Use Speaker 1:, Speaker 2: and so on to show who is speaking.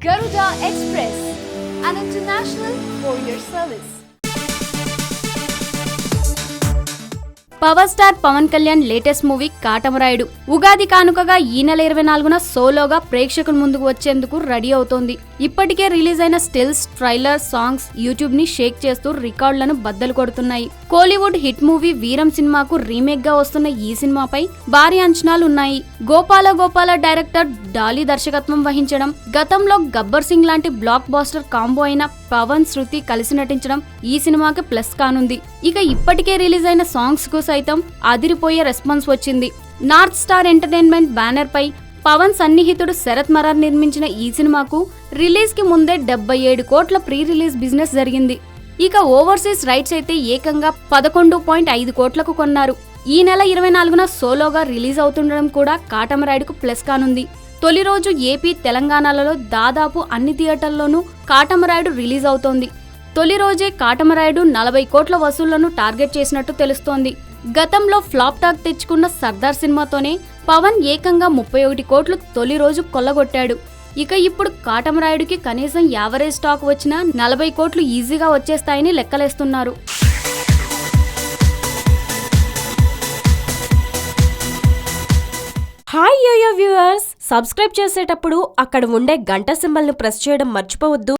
Speaker 1: Garuda Express, an international courier service.
Speaker 2: Power star Pawan Kalyan latest movie Katamarayudu Ugadi కానుకగా ఈ నెల ఇరవై నాలుగున సోలోగా ప్రేక్షకుల ముందుకు వచ్చేందుకు రెడీ అవుతోంది ఇప్పటికే రిలీజ్ అయిన స్టిల్స్ ట్రైలర్ సాంగ్స్ యూట్యూబ్ని షేక్ చేస్తూ రికార్డులను బద్దలు కొడుతున్నాయి. కోలీవుడ్ హిట్ మూవీ వీరం సినిమాకు రీమేక్గా వస్తున్న ఈ సినిమాపై భారీ అంచనాలు ఉన్నాయి. గోపాల గోపాల డైరెక్టర్ డాలీ దర్శకత్వం వహించడం గతంలో గబ్బర్ సింగ్ లాంటి బ్లాక్ బాస్టర్ కాంబో అయిన పవన్ శృతి కలిసి నటించడం ఈ సినిమాకి ప్లస్ కానుంది. ఇక ఇప్పటికే రిలీజ్ అయిన సాంగ్స్కు సైతం అదిరిపోయే రెస్పాన్స్ వచ్చింది. నార్త్ స్టార్ ఎంటర్టైన్మెంట్ బ్యానర్ పై పవన్ సన్నిహితుడు శరత్ మరార్ నిర్మించిన ఈ సినిమాకు రిలీజ్కి ముందే డెబ్బై ఏడు కోట్ల ప్రీ రిలీజ్ బిజినెస్ జరిగింది. ఇక ఓవర్సీస్ రైట్స్ అయితే ఏకంగా పదకొండు పాయింట్ ఐదు కోట్లకు కొన్నారు. ఈ నెల ఇరవై నాలుగున సోలోగా రిలీజ్ అవుతుండడం కూడా కాటమరాయుడుకు ప్లస్ కానుంది. తొలి రోజు ఏపీ తెలంగాణలలో దాదాపు అన్ని థియేటర్లోనూ కాటమరాయుడు రిలీజ్ అవుతోంది. తొలి రోజే కాటమరాయుడు నలభై కోట్ల వసూళ్ళను టార్గెట్ చేసినట్టు తెలుస్తోంది. గతంలో ఫ్లాప్ టాక్ తెచ్చుకున్న సర్దార్ సినిమాతోనే పవన్ ఏకంగా ముప్పై ఒకటి కోట్లు తొలి రోజు కొల్లగొట్టాడు. ఇక ఇప్పుడు కాటమరాయుడికి కనీసం యావరేజ్ స్టాక్ వచ్చినా నలభై కోట్లు ఈజీగా వచ్చేస్తాయని లెక్కలేస్తున్నారు.
Speaker 3: Hi yo yo viewers subscribe చేసేటప్పుడు అక్కడ ఉండే గంట సింబల్ని ప్రెస్ చేయడం మర్చిపోవద్దు.